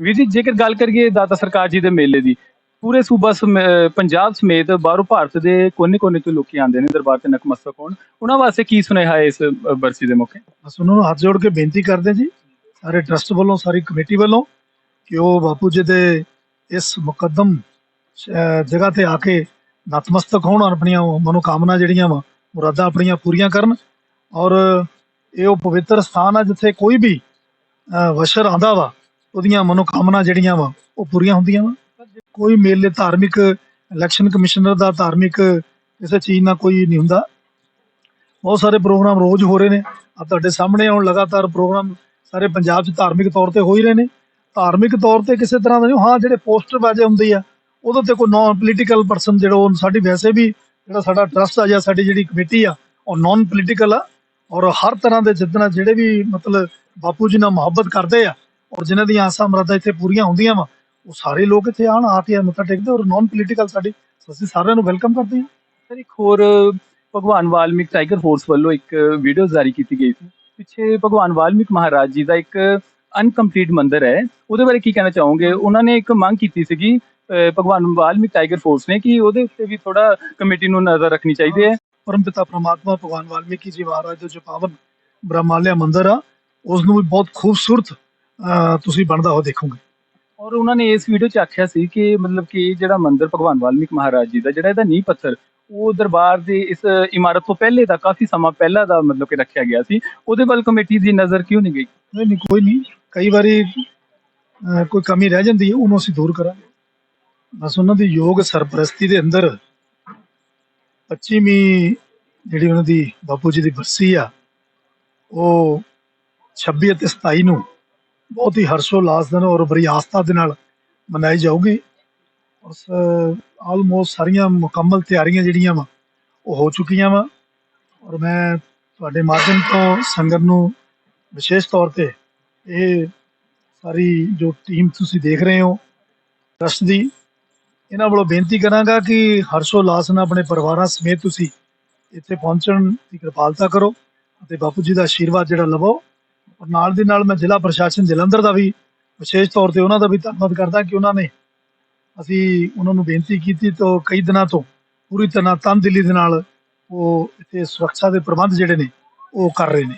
ਵੀਰ ਜੀ ਜੇਕਰ ਗੱਲ ਕਰੀਏ ਦਾਤਾ ਸਰਕਾਰ ਜੀ ਦੇ ਮੇਲੇ ਦੀ ਪੂਰੇ ਸੂਬਾ ਸਮੇ- ਪੰਜਾਬ ਸਮੇਤ ਬਾਹਰੋਂ ਭਾਰਤ ਦੇ ਕੋਨੇ-ਕੋਨੇ ਤੋਂ ਲੋਕੀ ਆਉਂਦੇ ਨੇ ਦਰਬਾਰ ਤੇ ਨਕਮਸਤਕ ਹੋਣ। ਉਹਨਾਂ ਵਾਸਤੇ ਕੀ ਸੁਨੇਹਾ ਹੈ ਇਸ ਅਹ, ਬਰਸੀ ਦੇ ਮੌਕੇ? ਬਸ ਉਹਨਾਂ ਨੂੰ ਹੱਥ ਜੋੜ ਕੇ ਬੇਨਤੀ ਕਰਦੇ ਜੀ ਸਾਰੇ ਟਰਸਟ ਵੱਲੋਂ ਸਾਰੀ ਕਮੇਟੀ ਵੱਲੋਂ ਕਿ ਉਹ ਬਾਪੂ ਜੀ ਦੇ ਇਸ ਮੁਕੱਦਮ ਅਹ, ਜਗ੍ਹਾ ਤੇ ਆ ਕੇ ਨਤਮਸਤਕ ਹੋਣ ਔਰ ਆਪਣੀਆਂ ਉਹ ਮਨੋਕਾਮਨਾ ਜਿਹੜੀਆਂ ਵਾ ਮੁਰਾਦਾਂ ਆਪਣੀਆਂ ਪੂਰੀਆਂ ਕਰਨ। ਔਰ ਇਹ ਉਹ ਪਵਿੱਤਰ ਸਥਾਨ ਆ ਜਿੱਥੇ ਕੋਈ ਵੀ ਅਹ, ਵਸ਼ਰ ਆਂਦਾ ਵਾ ਉਹਦੀਆਂ ਮਨੋਕਾਮਨਾ ਜਿਹੜੀਆਂ ਵਾ, ਉਹ ਪੂਰੀਆਂ ਹੁੰਦੀਆਂ ਵਾ। ਕੋਈ ਮੇਲੇ ਧਾਰਮਿਕ ਇਲੈਕਸ਼ਨ ਕਮਿਸ਼ਨਰ ਦਾ ਧਾਰਮਿਕ ਕਿਸੇ ਚੀਜ਼ ਨਾਲ ਕੋਈ ਨਹੀਂ ਹੁੰਦਾ। ਬਹੁਤ ਸਾਰੇ ਪ੍ਰੋਗਰਾਮ ਰੋਜ਼ ਹੋ ਰਹੇ ਨੇ। ਆ ਤੁਹਾਡੇ ਸਾਹਮਣੇ ਹੁਣ ਲਗਾਤਾਰ ਪ੍ਰੋਗਰਾਮ ਸਾਰੇ ਪੰਜਾਬ 'ਚ ਧਾਰਮਿਕ ਤੌਰ ਤੇ ਹੋ ਹੀ ਰਹੇ ਨੇ। ਧਾਰਮਿਕ ਤੌਰ ਤੇ ਕਿਸੇ ਤਰ੍ਹਾਂ ਦਾ ਨਹੀਂ, ਹਾਂ, ਜਿਹੜੇ ਪੋਸਟਰ ਬਾਜੇ ਹੁੰਦੀ ਆ, ਉਹਦੇ ਤੇ ਕੋਈ ਨਾਨ ਪੋਲੀਟੀਕਲ ਪਰਸਨ ਜਿਹੜਾ ਉਹ ਸਾਡੀ ਵੈਸੇ ਵੀ ਜਿਹੜਾ ਸਾਡਾ ਟਰਸਟ ਆ ਜਾਂ ਸਾਡੀ ਜਿਹੜੀ ਕਮੇਟੀ ਆ, ਉਹ ਨਾਨ ਪੋਲੀਟੀਕਲ ਆ। ਔਰ ਹਰ ਤਰ੍ਹਾਂ ਦੇ ਜਿੱਦਣਾ ਜਿਹੜੇ ਵੀ ਮਤਲਬ ਬਾਪੂ ਜੀ ਨਾਲ ਮੁਹੱਬਤ ਕਰਦੇ ਆ ਔਰ ਜਿਨ੍ਹਾਂ ਦੀਆਂ ਆਸਾਂ ਮਰਾਦਾਂ ਇੱਥੇ ਪੂਰੀਆਂ ਹੁੰਦੀਆਂ ਵਾ ਉਹ ਸਾਰੇ ਲੋਕ ਇੱਥੇ ਆਣ ਆ ਕੇ ਮੱਥਾ ਟੇਕਦੇ ਔਰ ਨਾਨ ਪੋਲੀਟੀਕਲ ਸਾਡੀ ਅਸੀਂ ਸਾਰਿਆਂ ਨੂੰ ਵੈਲਕਮ ਕਰਦੇ ਹਾਂ। ਸਰ ਇੱਕ ਹੋਰ ਭਗਵਾਨ ਵਾਲਮੀਕ ਟਾਈਗਰ ਫੋਰਸ ਵੱਲੋਂ ਇੱਕ ਵੀਡੀਓ ਜਾਰੀ ਕੀਤੀ ਗਈ ਸੀ। ਪਿੱਛੇ ਭਗਵਾਨ ਵਾਲਮੀਕ ਮਹਾਰਾਜ ਜੀ ਦਾ ਇੱਕ ਅਨਕੰਪਲੀਟ ਮੰਦਿਰ ਹੈ। ਉਹਦੇ ਬਾਰੇ ਕੀ ਕਹਿਣਾ ਚਾਹੋਗੇ? ਉਹਨਾਂ ਨੇ ਇੱਕ ਮੰਗ ਕੀਤੀ ਸੀਗੀ ਭਗਵਾਨ ਵਾਲਮੀਕ ਟਾਈਗਰ ਫੋਰਸ ਨੇ ਕਿ ਉਹਦੇ ਉੱਤੇ ਵੀ ਥੋੜਾ ਕਮੇਟੀ ਨੂੰ ਨਜ਼ਰ ਰੱਖਣੀ ਚਾਹੀਦੀ ਹੈ। ਪਰਮਪਿਤਾ ਪ੍ਰਮਾਤਮਾ ਭਗਵਾਨ ਵਾਲਮੀਕੀ ਜੀ ਮਹਾਰਾਜ ਦਾ ਜੋ ਪਾਵਨ ਬ੍ਰਹਮਾਲਿਆ ਮੰਦਿਰ ਆ ਉਸ ਨੂੰ ਵੀ ਬਹੁਤ ਖੂਬਸੂਰਤ ਤੁਸੀਂ ਬਣਦਾ ਹੋ ਦੇਖੋਗੇ। ਔਰ ਉਹਨਾਂ ਨੇ ਇਸ ਵੀਡੀਓ 'ਚ ਆਖਿਆ ਸੀ ਕਿ ਮਤਲਬ ਕਿ ਜਿਹੜਾ ਮੰਦਿਰ ਭਗਵਾਨ ਵਾਲਮੀਕ ਮਹਾਰਾਜ ਜੀ ਦਾ ਜਿਹੜਾ ਇਹਦਾ ਨੀਂਹ ਪੱਥਰ ਉਹ ਦਰਬਾਰ ਦੇ ਇਸ ਇਮਾਰਤ ਤੋਂ ਪਹਿਲੇ ਦਾ ਕਾਫੀ ਸਮਾਂ ਪਹਿਲਾਂ ਦਾ ਮਤਲਬ ਕਿ ਰੱਖਿਆ ਗਿਆ ਸੀ। ਉਹਦੇ ਵੱਲ ਕਮੇਟੀ ਦੀ ਨਜ਼ਰ ਕਿਉਂ ਨਹੀਂ ਗਈ? ਨਹੀਂ ਨਹੀਂ ਕੋਈ ਨਹੀਂ। ਕਈ ਵਾਰੀ ਕੋਈ ਕਮੀ ਰਹਿ ਜਾਂਦੀ ਹੈ ਉਹਨੂੰ ਅਸੀਂ ਦੂਰ ਕਰਾਂਗੇ। ਬਸ ਉਹਨਾਂ ਦੀ ਯੋਗ ਸਰਪ੍ਰਸਤੀ ਦੇ ਅੰਦਰ 25ਵੀਂ ਜਿਹੜੀ ਉਹਨਾਂ ਦੀ ਬਾਪੂ ਜੀ ਦੀ ਬਰਸੀ ਆ ਉਹ 26 ਅਤੇ 27 ਨੂੰ ਬਹੁਤ ਹੀ ਹਰਸ਼ੋਲਾਸ ਦੇ ਦਿਨ ਔਰ ਬੜੀ ਆਸਥਾ ਦੇ ਨਾਲ ਮਨਾਈ ਜਾਊਗੀ। ਔਰ ਆਲਮੋਸਟ ਸਾਰੀਆਂ ਮੁਕੰਮਲ ਤਿਆਰੀਆਂ ਜਿਹੜੀਆਂ ਵਾ, ਉਹ ਹੋ ਚੁੱਕੀਆਂ ਵਾ। ਔਰ ਮੈਂ ਤੁਹਾਡੇ ਮਾਧਿਅਮ ਤੋਂ ਸੰਗਤ ਨੂੰ ਵਿਸ਼ੇਸ਼ ਤੌਰ ਤੇ ਇਹ ਸਾਰੀ ਜੋ ਟੀਮ ਤੁਸੀਂ ਦੇਖ ਰਹੇ ਹੋ ਟਰਸਟ ਦੀ, ਇਹਨਾਂ ਵੱਲੋਂ ਬੇਨਤੀ ਕਰਾਂਗਾ ਕਿ ਹਰਸ਼ੋਲਾਸ ਨਾਲ ਆਪਣੇ ਪਰਿਵਾਰਾਂ ਸਮੇਤ ਤੁਸੀਂ ਇੱਥੇ ਪਹੁੰਚਣ ਦੀ ਕਿਰਪਾਲਤਾ ਕਰੋ ਅਤੇ ਬਾਪੂ ਜੀ ਦਾ ਆਸ਼ੀਰਵਾਦ ਜਿਹੜਾ ਲਵੋ। ਔਰ ਨਾਲ ਦੀ ਨਾਲ ਮੈਂ ਜ਼ਿਲ੍ਹਾ ਪ੍ਰਸ਼ਾਸਨ ਜਲੰਧਰ ਦਾ ਵੀ ਵਿਸ਼ੇਸ਼ ਤੌਰ ਤੇ ਉਹਨਾਂ ਦਾ ਵੀ ਧੰਨਵਾਦ ਕਰਦਾ ਕਿ ਉਹਨਾਂ ਨੇ ਅਸੀਂ ਉਹਨਾਂ ਨੂੰ ਬੇਨਤੀ ਕੀਤੀ ਤੋਂ ਕਈ ਦਿਨਾਂ ਤੋਂ ਪੂਰੀ ਤਰ੍ਹਾਂ ਤਨਦਿਲੀ ਦੇ ਨਾਲ ਉਹ ਇੱਥੇ ਸੁਰੱਖਿਆ ਦੇ ਪ੍ਰਬੰਧ ਜਿਹੜੇ ਨੇ ਉਹ ਕਰ ਰਹੇ ਨੇ।